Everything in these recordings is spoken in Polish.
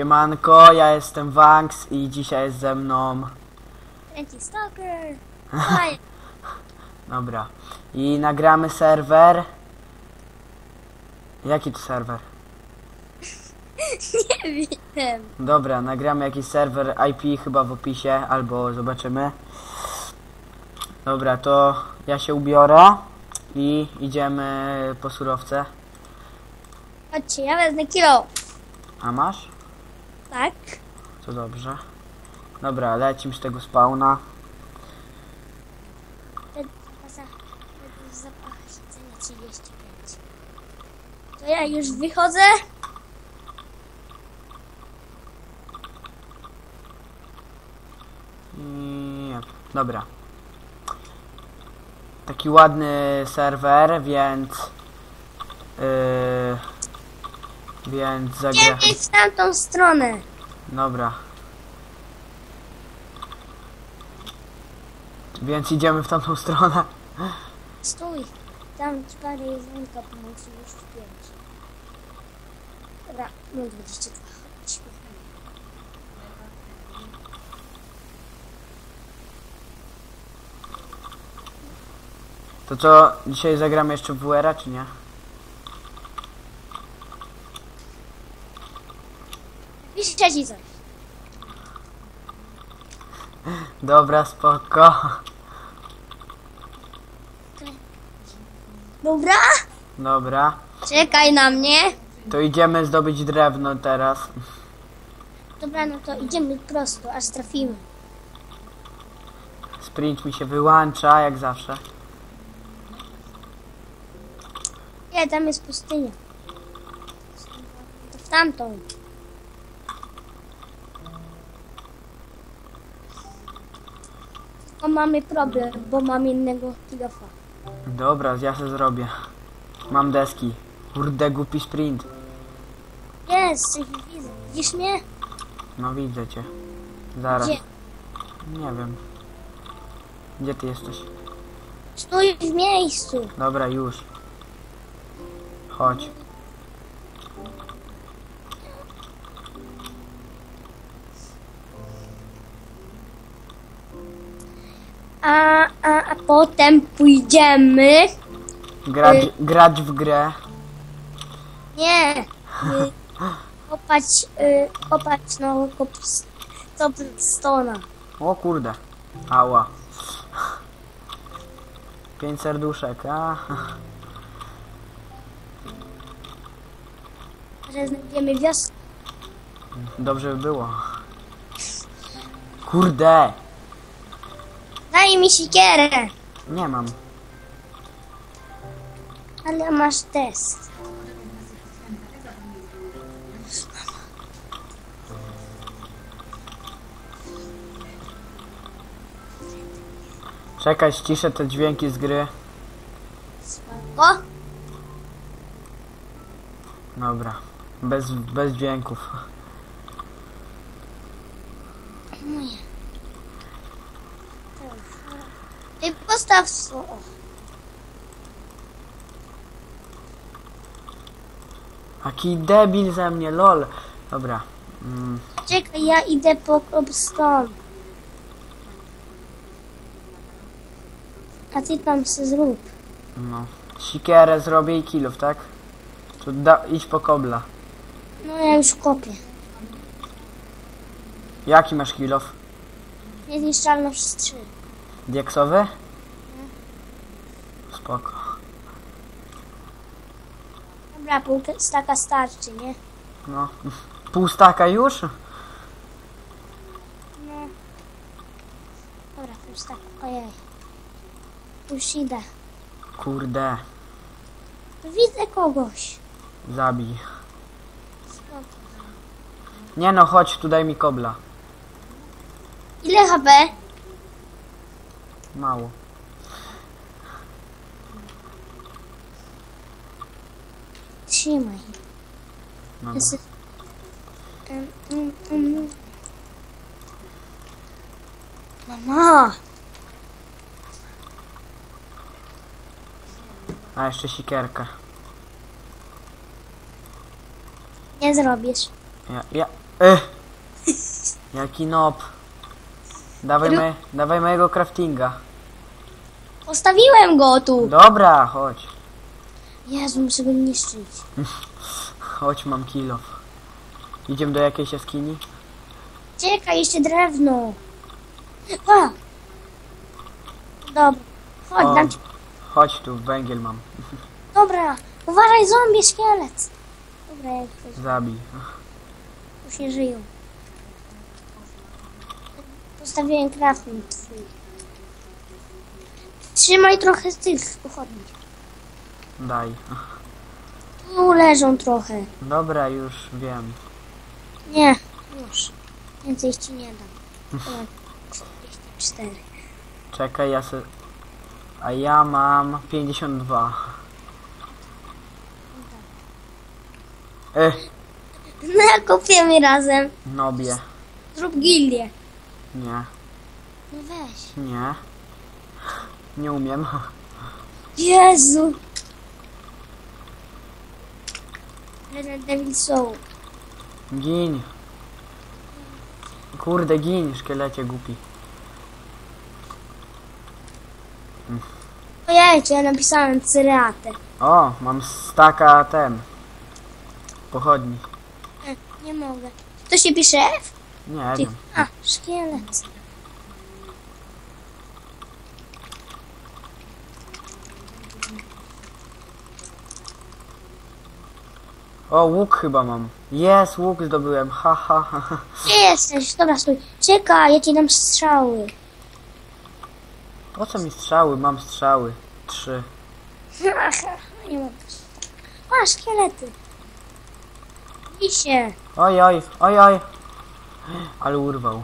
Siemanko, ja jestem Wanks i dzisiaj jest ze mną... Kręci Stalker. Fajnie. Dobra. I nagramy serwer... Jaki to serwer? Nie wiem. Dobra, nagramy jakiś serwer IP chyba w opisie, albo zobaczymy. Dobra, to ja się ubiorę i idziemy po surowce. Chodźcie, ja wezmę kilo. A masz? Tak. To dobrze. Dobra, lecimy z tego spawna. Ten zapasa, ten zapach siedzenia 35. To ja już wychodzę. I... Dobra. Taki ładny serwer, więc... Yy, więc zagra... Idziemy w tamtą stronę. Dobra. Więc idziemy w tamtą stronę. Stój. Tam ci parę jedzonka pomocy już pięć. Dobra, 022. Chodź. To co, dzisiaj zagramy jeszcze w WR-a, czy nie? Ci coś. Dobra, spoko. Dobra? Dobra. Czekaj na mnie. To idziemy zdobyć drewno teraz. Dobra, no to idziemy prosto, aż trafimy. Sprint mi się wyłącza, jak zawsze. Nie, tam jest pustynia. To w tamtą. O, mamy problem, bo mam innego kilofa. Dobra, ja się zrobię. Mam deski. Kurde, głupi sprint. Jest, widzę. Widzisz mnie? No widzę cię. Zaraz. Gdzie? Nie wiem. Gdzie ty jesteś? Stój w miejscu. Dobra, już. Chodź. Potem pójdziemy. Grać, Y- grać w grę. Nie. Y, kopać, y, kopać no, kop, stona. O kurde. Ała. Pięć serduszek, a. Że znajdziemy wiosnę. Dobrze by było. Kurde. Daj mi sikierę. Nie mam. Ale masz test. Czekaj, ściszę te dźwięki z gry. O, Dobra. Bez, bez dźwięków. Ty postaw so. o. Jaki debil ze mnie, lol. Dobra. Mm, Czekaj, ja idę po cobstone. A ty tam se zrób. no. Sikierę zrobię i kilów, tak? To da, idź po kobla. No ja już kopię. Jaki masz kilof? Niezniszczalność 3. Dieksowy? Spoko. Dobra, pół staka starczy, nie? No. Pół staka już? No. Dobra, pół staka. Ojej. Już idę. Kurde. Widzę kogoś. Zabij. Nie no, chodź, tu daj mi kobla. Ile HP? Mało. Trzymaj. No, Jest... Um, um, um. Mama! A jeszcze sikierkę. Nie zrobisz. Ja, ja, Ech! Jaki nob. Dawaj, me, dawaj mojego craftinga. Postawiłem go tu. Dobra, chodź. Jezu, muszę go niszczyć. Chodź, mam kilo. Idziemy do jakiejś jaskini? Czekaj, jeszcze drewno. A! Dobra. Chodź, O. dam ci... Chodź tu, węgiel mam. Dobra. Uważaj, zombie, szkielet. Dobra, jak ktoś Zabij. już nie żyją. Postawiłem crafting. Trzymaj trochę z tych pochodni. Daj. Tu leżą trochę. Dobra, już wiem. Nie, już. Więcej ci nie dam. To mam 44. Czekaj, ja se... A ja mam 52. Ech, No, kopiemy razem. nobie. Zrób gildię. Nie, No weź. nie. Nie umiem. Jezu. Resident Evil Soul. Gin. Kurde, gin, szkielecie głupi. Ojejcie, ja napisałem cyreatę. O, mam staka ten. Pochodni. E, Nie mogę. To się pisze F? Nie Ty... A, szkielet. O, łuk chyba mam. Jest, łuk zdobyłem. Ha, ha, ha. ha. Gdzie jesteś? Dobra, stój. Czekaj, ja ci dam strzały. Po co mi strzały? Mam strzały. Trzy. Nie mogę. A, szkielety. Lisie. Oj, oj, oj, oj. Ale urwał.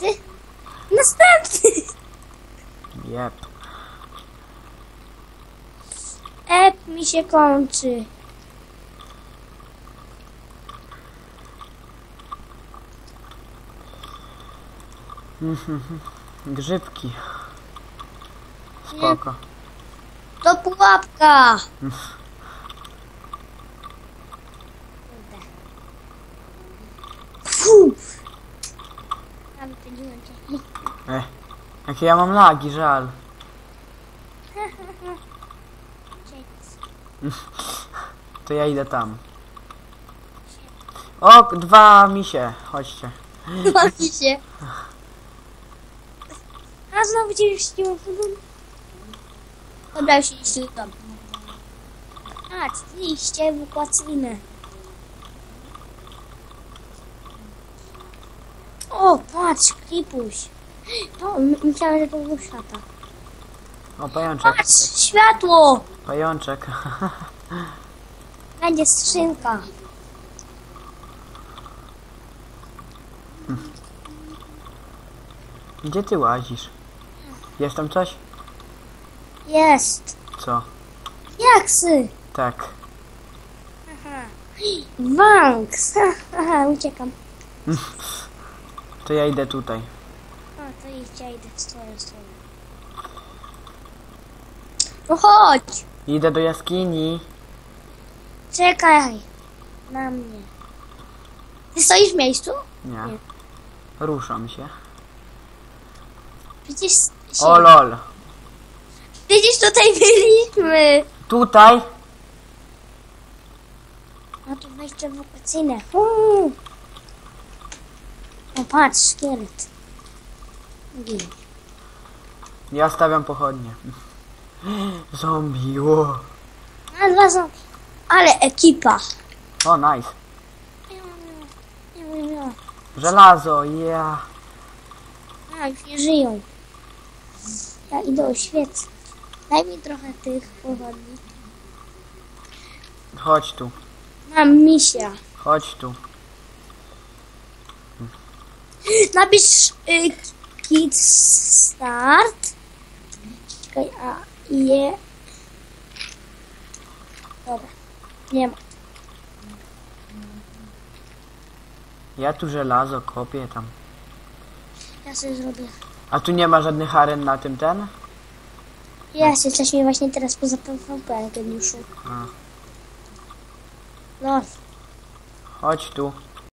Ty. Następny. Jep. Ep mi się kończy. Grzybki. Spoko. To pułapka. Eh. Jakie ja mam lagi, żal. To ja idę tam. O, dwa misie. Chodźcie. Chodzi się. A znowu cię wściło. Dobra, już iść do domu. A, liście ewakuacyjne. O, patrz, klipuś. To, my- myślałem, że to był szata. O, pajączek. Patrz, światło! Pajączek. Będzie skrzynka. Gdzie ty łazisz? Jest tam coś? Jest. Co? Jaksy. Tak. Banks. Aha, uciekam. To ja idę tutaj. A, to idź, ja idę w twoją stronę. No chodź! Idę do jaskini. Czekaj! Na mnie. Ty stoisz w miejscu? Nie. Nie. Ruszam się. Przecież się... O lol. Przecież tutaj byliśmy! Tutaj? A tu wejście ewakuacyjne. Uuu. O, patrz, szkielet. Ja stawiam pochodnie. Zombie, ło. A dwa zombie. Ale ekipa. O, nice. Żelazo, ja. A, już nie żyją. Ja idę oświecę. Daj mi trochę tych pochodni. Chodź tu. Mam misia. Chodź tu. Napisz y, kit start. Czekaj, a je. Dobra. Nie ma. Ja tu żelazo kopię tam. Ja sobie zrobię. A tu nie ma żadnych aren na tym ten? Jest, jesteśmy właśnie teraz poza PvP, geniuszu. A. No, Chodź tu.